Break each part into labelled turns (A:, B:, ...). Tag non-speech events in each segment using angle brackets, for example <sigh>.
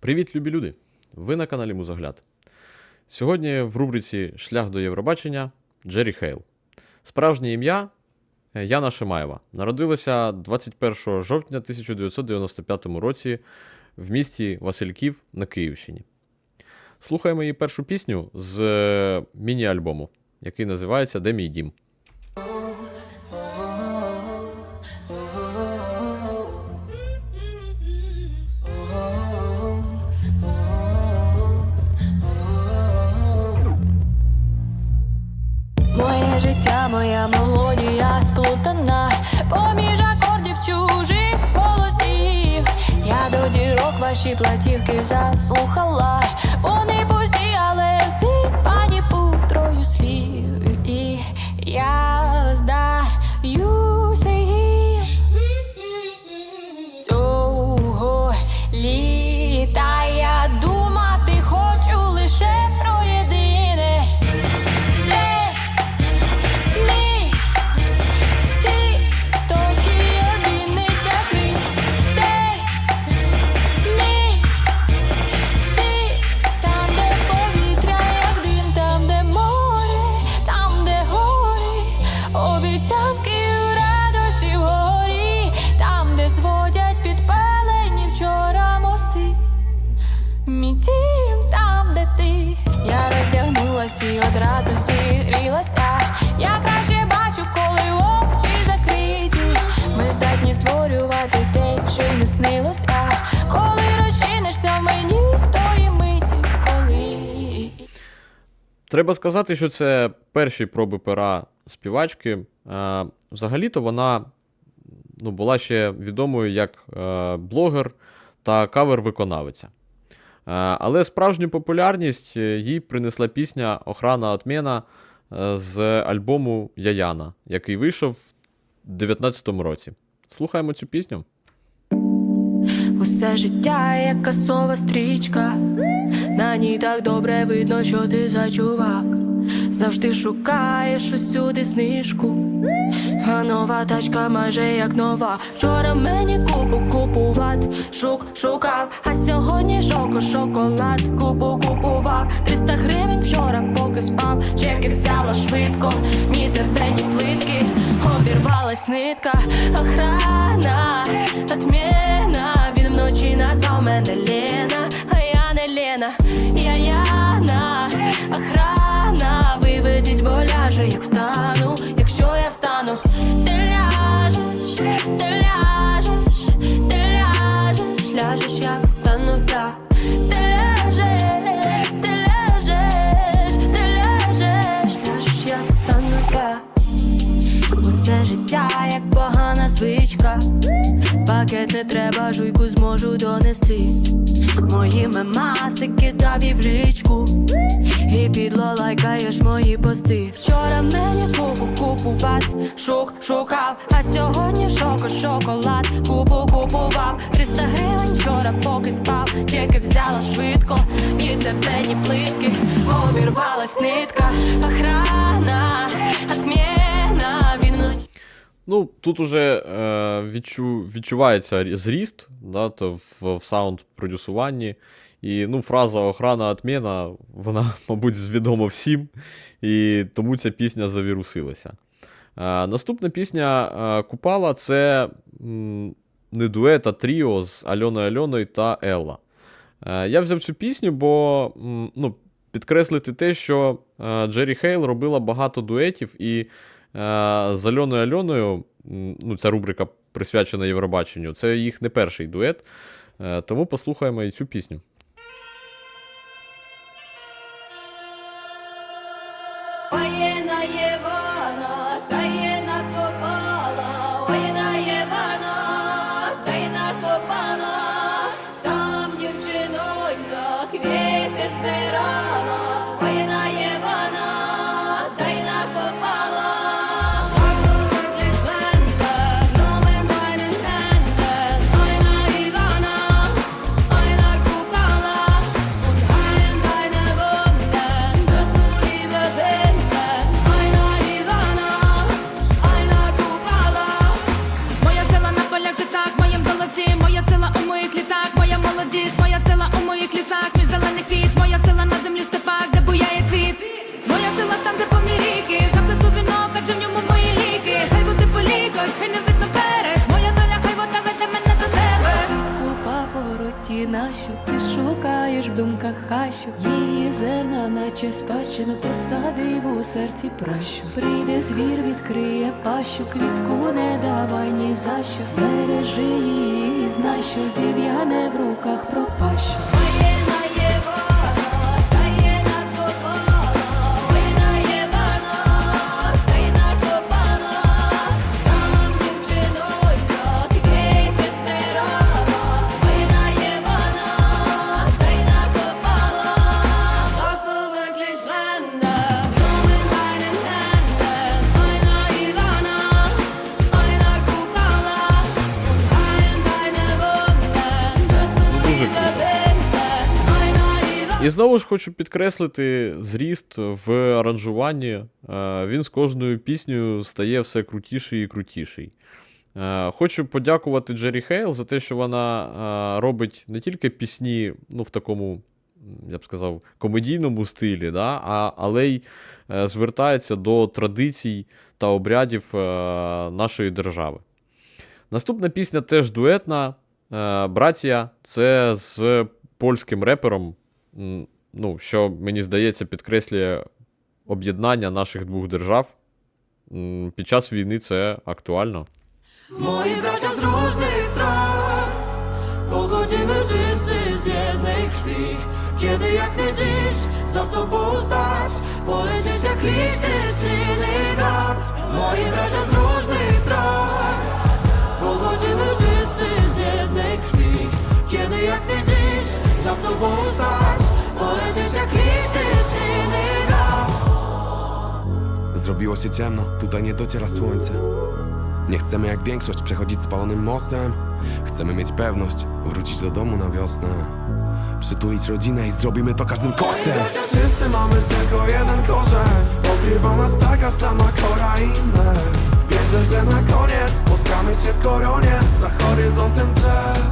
A: Привіт, любі люди! Ви на каналі Музогляд. Сьогодні в рубриці Шлях до Євробачення Джері Хейл. Справжнє ім'я е, Яна Шимаєва. Народилася 21 жовтня 1995 році в місті Васильків на Київщині. Слухаємо її першу пісню з е, міні-альбому, який називається Де мій дім.
B: Мелодія поміж акордів чужих голосів. Я до дірок ваші платівки заслухала. Вони пусті, але снилося. Коли розчинишся мені, тої миті, коли
A: Треба сказати, що це перші проби пера співачки. Е, Взагалі-то вона ну, була ще відомою як е, блогер та кавер-виконавиця. Е, Але справжню популярність їй принесла пісня Охрана отмена з альбому Яяна, який вийшов в 2019 році. Слухаємо цю пісню.
B: Усе життя як касова стрічка, на ній так добре видно, що ти за чувак. Завжди шукаєш усюди знижку, а нова тачка майже як нова. Вчора мені купу купувати, шук шукав, а сьогодні шоко шоколад, купу купував. 300 гривень вчора, поки спав, чеки взяла швидко, ні тебе, ні плитки, обірвалась нитка, охрана, мене Лена, а я не Лена, я Яна, охрана, виведіть, бо ляже, як встану, якщо я встану, ти ляжеш, ти ляжеш, ти ляжеш, ляжеш, як встану я. Ти ляжеш, ти ляжеш, як встану я. Усе життя як погана звичка. Пакет не треба, жуйку зможу донести. Мої мемаси кидав і в лічку. І підло лайкаєш мої пости. Вчора мені купу купувати, шук шукав, а сьогодні шоко шоколад, купу купував. 300 гривень вчора, поки спав, чеки взяла швидко, ні тебе, ні плитки, обірвалась нитка, охрана, вночі
A: Ну, тут уже е, відчу, відчувається зріст да, то в, в саунд-продюсуванні. І ну, фраза охрана отмена, вона, <laughs> мабуть, відома всім, і тому ця пісня завірусилася. Е, наступна пісня е, Купала це м, не дует, а тріо з Альоною Альоною та Елла. Е, я взяв цю пісню, бо м, ну, підкреслити те, що е, Джері Хейл робила багато дуетів, і з Альоною Альоною, ну, ця рубрика присвячена Євробаченню, це їх не перший дует. Е, тому послухаємо і цю пісню.
B: Спадщину посадив у серці пращу. Прийде звір, відкриє пащу, квітку не давай ні за що. Бережи її, знай, що зів'яне в руках пропащу
C: І
A: знову ж хочу підкреслити зріст в аранжуванні. Е, Він з кожною піснею стає все крутіший і крутіший. Е, Хочу подякувати Джері Хейл за те, що вона е, робить не тільки пісні ну, в такому, я б сказав, комедійному стилі, да, а, але й звертається до традицій та обрядів нашої держави. Наступна пісня теж дуетна. Братія це з польським репером, ну, що мені здається, підкреслює об'єднання наших двох держав. Під час війни це актуально.
B: Pochodzimy wszyscy z jednej krwi Kiedy jak nie dziś za sobą stać Polecieć jak liczny silny wiatr Moi bracia z różnych stron Pochodzimy wszyscy z jednej krwi Kiedy jak nie dziś za sobą stać
D: Zrobiło się ciemno, tutaj nie dociera słońce. Nie chcemy jak większość przechodzić spalonym mostem. Chcemy mieć pewność, wrócić do domu na wiosnę. Przytulić rodzinę i zrobimy to każdym kosztem. Wszyscy mamy tylko jeden korzeń. Pokrywa nas taka sama kora i my. Wierzę, że na koniec spotkamy się w koronie za horyzontem drzew.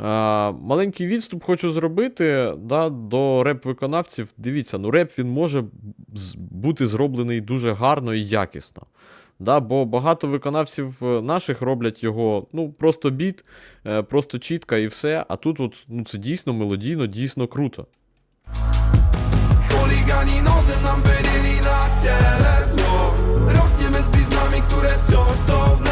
A: Е, Маленький відступ хочу зробити да, до реп-виконавців. Дивіться, ну реп він може з- бути зроблений дуже гарно і якісно. Да, бо багато виконавців е, наших роблять його ну, просто біт, е, просто чітко і все. А тут от, ну, це дійсно мелодійно, дійсно круто.
D: Хулігані nożem нам wyrili на тіле зло. Ростіме з bliznami, які wciąż są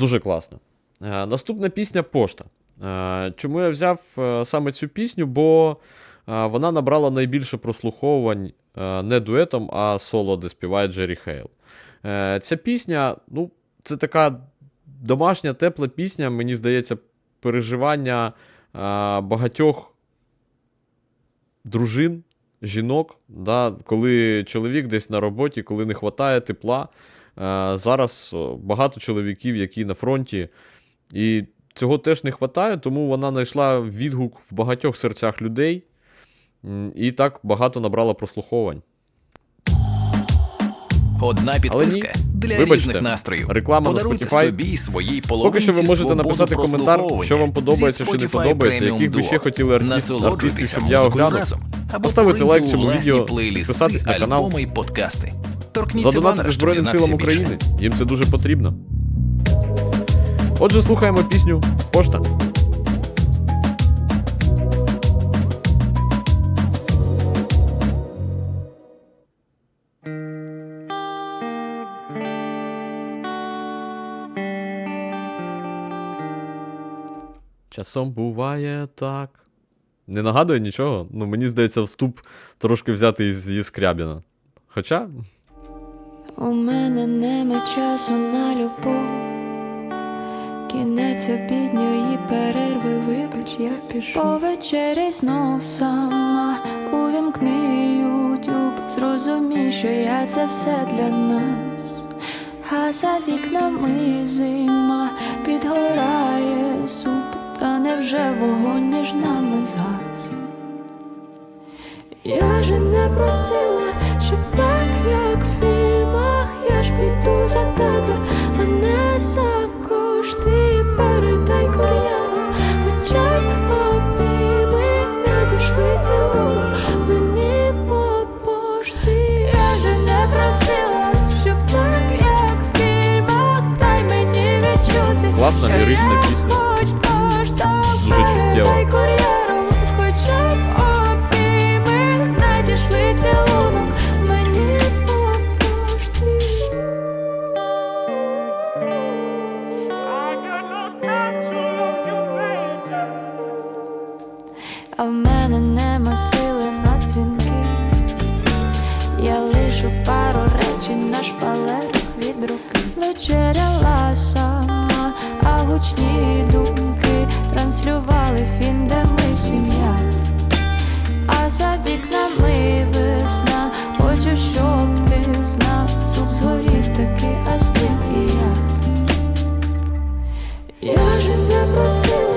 A: Дуже класно. Е, наступна пісня Пошта. Е, чому я взяв е, саме цю пісню? Бо вона набрала найбільше прослуховувань не дуетом, а соло, де співає Джері Хейл. Ця пісня, ну, це така домашня, тепла пісня, мені здається, переживання багатьох дружин, жінок, да, коли чоловік десь на роботі, коли не вистачає тепла. Е, Зараз багато чоловіків, які на фронті, і цього теж не вистачає, тому вона знайшла відгук в багатьох серцях людей. І так багато набрала прослуховувань.
E: Одна підписка для
A: Вибачте,
E: різних настроїв.
A: реклама на
E: Подаруйте
A: Spotify.
E: собі й своїй
A: Поки що ви можете написати коментар, що вам подобається, що не подобається, яких ви ще хотіли артист- артистів, щоб я оглянув.
E: Або
A: Поставити лайк цьому відео, підписатись на канал.
E: і подкасти.
A: Задонатити Збройним силам. України. Їм це дуже потрібно. Отже, слухаємо пісню Пошта. Часом буває так. Не нагадує нічого? Ну, мені здається, вступ трошки взятий зі Скрябіна. Хоча,
B: У мене нема часу на любов. Кінець обідньої перерви, вибач, я пішу. Повечері знов сама увімкни ютюб. Зрозумій, що я це все для нас. А за вікнами зима підгорає суп, та невже вогонь між нами згас? Я же не просила, щоб так, як в фільмах, я ж піду за тебе, а не за кошти передай кур'єрам, хоча б обійми надійшли цілунок мені по пошті. Я же не просила, щоб так, як в фільмах, дай мені відчути,
A: Класна лірична пісня.
B: А в мене нема сили на дзвінки. Я лишу пару речень на шпалерах від руки. Вечеряла сама, а гучні думки транслювали фільм, де ми сім'я. А за вікнами весна, хочу, щоб ти знав, суп згорів таки, а з ним і я. Я же не просила,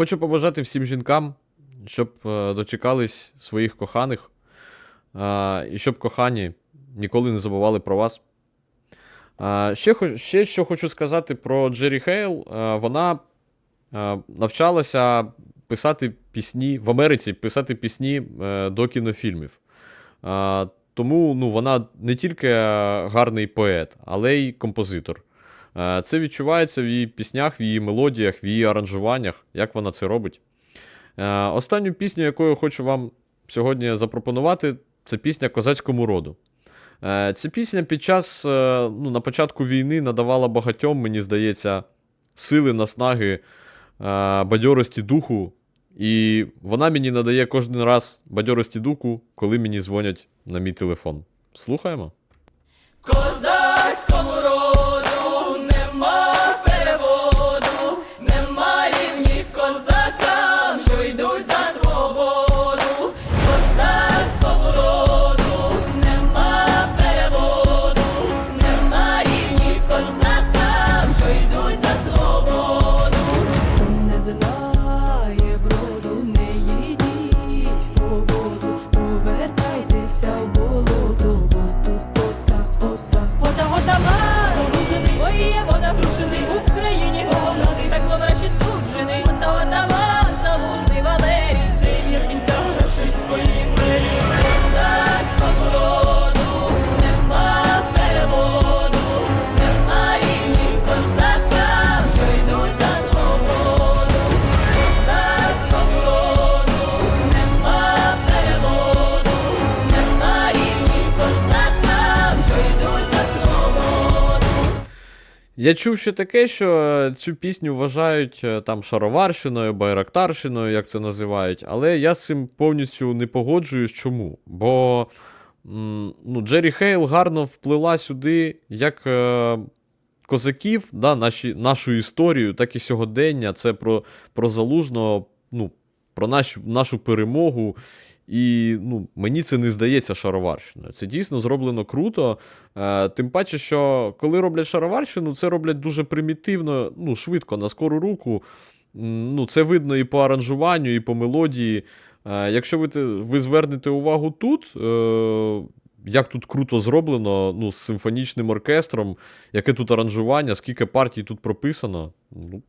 A: Хочу побажати всім жінкам, щоб е, дочекались своїх коханих, е, і щоб кохані ніколи не забували про вас. Е, ще, ще що хочу сказати про Джері Хейл. Вона навчалася писати пісні в Америці, писати пісні до кінофільмів. Тому ну, вона не тільки гарний поет, але й композитор. Е, Це відчувається в її піснях, в її мелодіях, в її аранжуваннях, як вона це робить. Е, Останню пісню, яку я хочу вам сьогодні запропонувати, це пісня козацькому роду. Е, Ця пісня під час, ну, на початку війни надавала багатьом, мені здається, сили, наснаги, бадьорості духу. І вона мені надає кожен раз бадьорості духу, коли мені дзвонять на мій телефон. Слухаємо? Я чув ще таке, що е, цю пісню вважають е, там шароварщиною, байрактарщиною, як це називають, але я з цим повністю не погоджуюсь. Чому? Бо ну, Джері Хейл гарно вплила сюди як е, козаків, да, наші, нашу історію, так і сьогодення. Це про, про залужного, ну, про нашу, нашу перемогу. І ну, мені це не здається шароварщиною. Це дійсно зроблено круто. Е, тим паче, що коли роблять шароварщину, це роблять дуже примітивно, ну, швидко, на скору руку. Ну, це видно і по аранжуванню, і по мелодії. Е, Якщо ви, ви звернете увагу тут, е, як тут круто зроблено, ну, з симфонічним оркестром, яке тут аранжування, скільки партій тут прописано. Ну,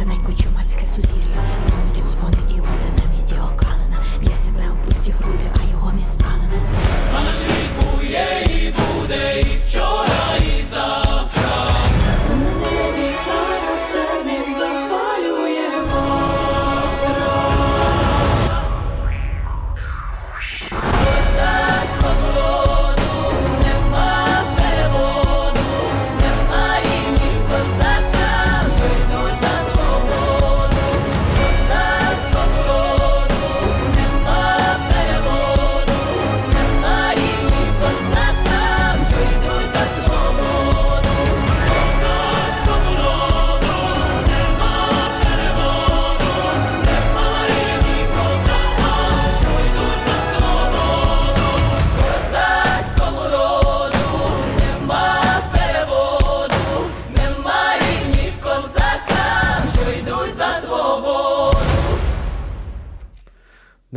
F: шлях чумацьке сузір'я. Дзвонить у дзвони і година міді окалена. Б'є себе у пусті груди, а його міст спалена.
B: На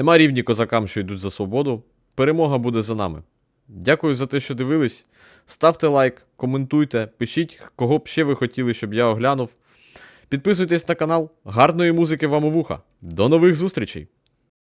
A: Нема рівні козакам, що йдуть за свободу. Перемога буде за нами. Дякую за те, що дивились. Ставте лайк, коментуйте, пишіть, кого б ще ви хотіли, щоб я оглянув. Підписуйтесь на канал. Гарної музики вам у вуха. До нових зустрічей!